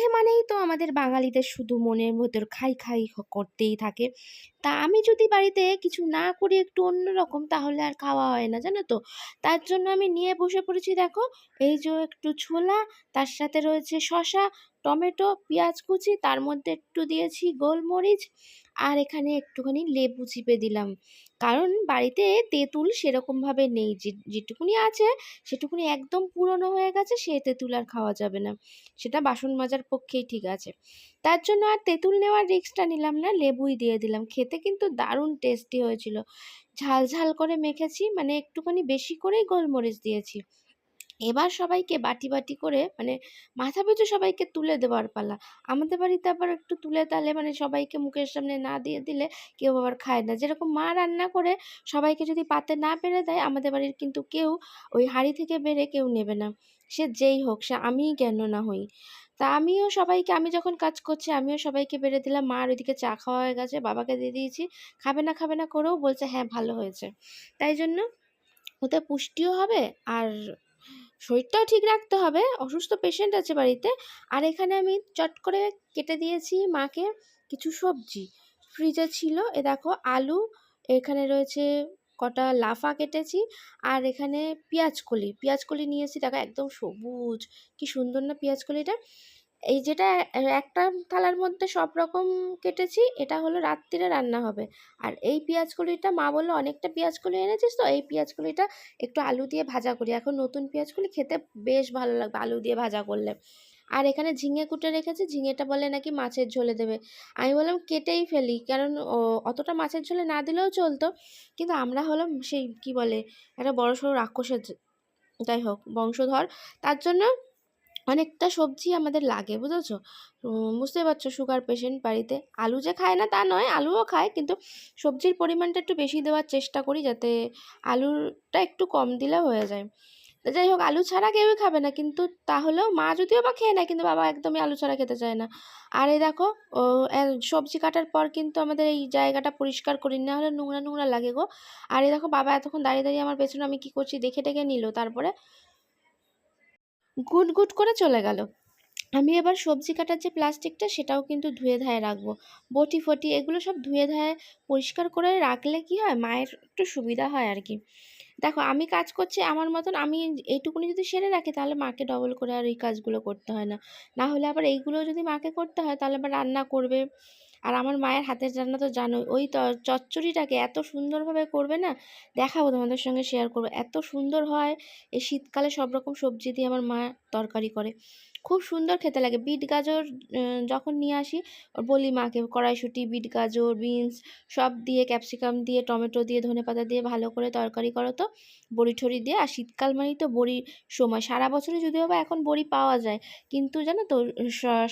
সন্ধে মানেই তো আমাদের বাঙালিদের শুধু মনের ভেতর খাই খাই করতেই থাকে। তা আমি যদি বাড়িতে কিছু না করি একটু অন্যরকম তাহলে আর খাওয়া হয় না, জানো তো? তার জন্য আমি নিয়ে বসে পড়েছি, দেখো। এই যে একটু ছোলা, তার সাথে রয়েছে শসা টমেটো, পেঁয়াজ কুচি, তার মধ্যে একটু দিয়েছি গোলমরিচ আর এখানে একটুখানি লেবু চিপে দিলাম। কারণ বাড়িতে তেঁতুল সেরকমভাবে নেই। যেটুকুনি আছে সেটুকুনি একদম পুরনো হয়ে গেছে, সে তেঁতুল আর খাওয়া যাবে না। সেটা বাসন মাজার পক্ষেই ঠিক আছে। তার জন্য আর তেঁতুল নেওয়ার রিস্কটা নিলাম না, লেবুই দিয়ে দিলাম। খেতে কিন্তু দারুণ টেস্টি হয়েছিল। ঝাল ঝাল করে মেখেছি মানে একটুখানি বেশি করেই গোলমরিচ দিয়েছি। এবার সবাইকে বাটি বাটি করে মানে মাথা পিছু সবাইকে তুলে দেওয়ার পালা। আমাদের বাড়িতে আবার একটু তুলে তালে মানে সবাইকে মুখের সামনে না দিয়ে দিলে কেউ আবার খায় না। যেরকম মা রান্না করে সবাইকে যদি পাতে না পেরে দেয়, আমাদের বাড়ির কিন্তু কেউ ওই হাঁড়ি থেকে বেড়ে কেউ নেবে না। সে যেই হোক, সে আমিই কেন না হই? তা আমিও সবাইকে, আমি যখন কাজ করছি, আমিও সবাইকে বেড়ে দিলাম। মার ওইদিকে চা খাওয়া হয়ে গেছে, বাবাকে দিয়ে দিয়েছি। খাবে না খাবে না করেও বলছে হ্যাঁ ভালো হয়েছে। তাই জন্য ওতে পুষ্টিও হবে আর শরীরটাও ঠিক রাখতে হবে, অসুস্থ পেশেন্ট আছে বাড়িতে। আর এখানে আমি চট করে কেটে দিয়েছি মাকে কিছু সবজি। ফ্রিজে ছিল, এ দেখো আলু, এখানে রয়েছে কটা লাফা কেটেছি, আর এখানে পেঁয়াজকলি পেঁয়াজকলি পেঁয়াজ কলি নিয়েছি দেখো একদম সবুজ, কি সুন্দর না পেঁয়াজ কলিটা? এই যেটা একটা থালার মধ্যে সব রকম কেটেছি, এটা হলো রাত্রিরে রান্না হবে। আর এই পেঁয়াজ কলিটা মা বলল, অনেকটা পেঁয়াজ কলি এনেছিস তো? এই পেঁয়াজ কলিটা একটু আলু দিয়ে ভাজা করি। এখন নতুন পেঁয়াজ কলি খেতে বেশ ভালো লাগবে আলু দিয়ে ভাজা করলে। আর এখানে ঝিঙে কুটে রেখেছি, ঝিঙেটা বলে নাকি মাছের ঝোলে দেবে। আমি বললাম, কেটেই ফেলি। কারণ অতটা মাছের ঝোলে না দিলেও চলতো। কিন্তু আমরা হলাম সেই, কি বলে, একটা বড় সড়ো রাক্ষসের, যাই হোক, বংশধর। তার জন্য অনেকটা সবজি আমাদের লাগে, বুঝেছ? বুঝতে পারছ সুগার পেশেন্ট বাড়িতে। আলু যে খায় না তা নয়, আলুও খায়, কিন্তু সবজির পরিমাণটা একটু বেশি দেওয়ার চেষ্টা করি যাতে আলুটা একটু কম দিলে হয়ে যায়। যাই হোক, আলু ছাড়া কেউই খাবে না, কিন্তু তাহলেও মা যদিও বা খেয়ে নেয়, কিন্তু বাবা একদমই আলু ছাড়া খেতে চায় না। আর এই দেখো সবজি কাটার পর কিন্তু আমাদের এই জায়গাটা পরিষ্কার করি, না হলে নোংরা নোংরা লাগে গো। আর এই দেখো, বাবা এতক্ষণ দাঁড়িয়ে দাঁড়িয়ে আমার পেছনে আমি কি করছি, দেখে টেকে নিল। তারপরে গুট গুট করে চলে গেল। আমি এবার সবজি কাটার যে প্লাস্টিকটা, সেটাও কিন্তু ধুয়ে ধায়ে রাখব। বটি ফটি, এগুলো সব ধুয়ে ধায়ে পরিষ্কার করে রাখলে কি হয়? মায়ের একটু সুবিধা হয় আর কি। দেখো, আমি কাজ করছি আমার মতন, আমি এইটুকুনি যদি সেরে রাখি, তাহলে মাকে ডবল করে আর এই কাজগুলো করতে হয় না। না হলে আবার এইগুলো যদি মাকে করতে হয়, তাহলে আবার রান্না করবে। আর আমার মায়ের হাতের রান্না তো জানোই, ওই চচ্চড়িটাকে এত সুন্দরভাবে করবে না? দেখাবো তোমাদের সঙ্গে শেয়ার করব। এত সুন্দর হয়, এই শীতকালে সব রকম সবজি দিয়ে আমার মা তরকারি করে। খুব সুন্দর খেতে লাগে। বিট গাজর যখন নিয়ে আসি বলি মাকে, কড়াইশুঁটি, বিট গাজর, বিনস, সব দিয়ে ক্যাপসিকাম দিয়ে, টমেটো দিয়ে ধনেপাতা দিয়ে ভালো করে তরকারি করো তো। বড়ি ঠড়ি দিয়ে, আর শীতকাল মানেই তো বড়ির সময়। সারা বছরে যদিও বা এখন বড়ি পাওয়া যায়, কিন্তু জানো তো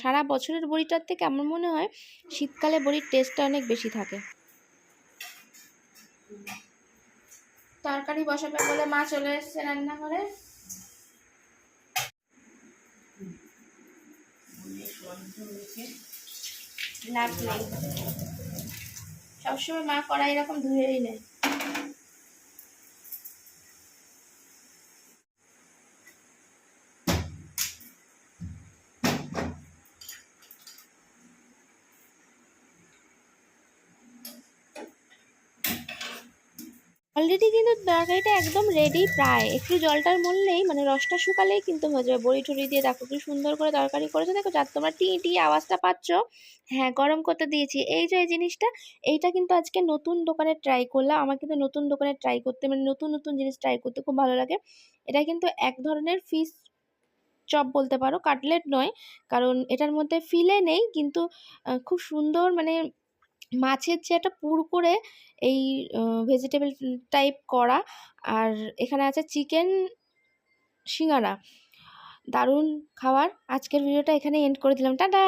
সারা বছরের বড়িটার থেকে আমার মনে হয়, শীতকালে বড়ির টেস্টটা অনেক বেশি থাকে। তরকারি বসাবে বলে মা চলে এসছে রান্নাঘরে। লাভ সবসময় মা কড়াই এরকম ধুয়েই নেয়। অলরেডি কিন্তু তরকারিটা একদম রেডি প্রায়। একটু জলটার মরলেই মানে রসটা শুকালেই কিন্তু হয়ে যাবে। বড়ি টড়ি দিয়ে দেখো কি সুন্দর করে তরকারি করেছে। দেখো যার তোমরা টি টি আওয়াজটা পাচ্ছ? হ্যাঁ গরম করতে দিয়েছি। এই যে এই জিনিসটা, এইটা কিন্তু আজকে নতুন দোকানে ট্রাই করলাম। আমার কিন্তু নতুন দোকানে ট্রাই করতে মানে নতুন নতুন জিনিস ট্রাই করতে খুব ভালো লাগে। এটা কিন্তু এক ধরনের ফিশ চপ বলতে পারো, কাটলেট নয়। কারণ এটার মধ্যে ফিলে নেই, কিন্তু খুব সুন্দর মানে মাছের যে একটা পুর করে এই ভেজিটেবল টাইপ করা, আর এখানে আছে চিকেন সিঙ্গারা। দারুণ খাবার। আজকের ভিডিওটা এখানে এন্ড করে দিলাম। টাটা!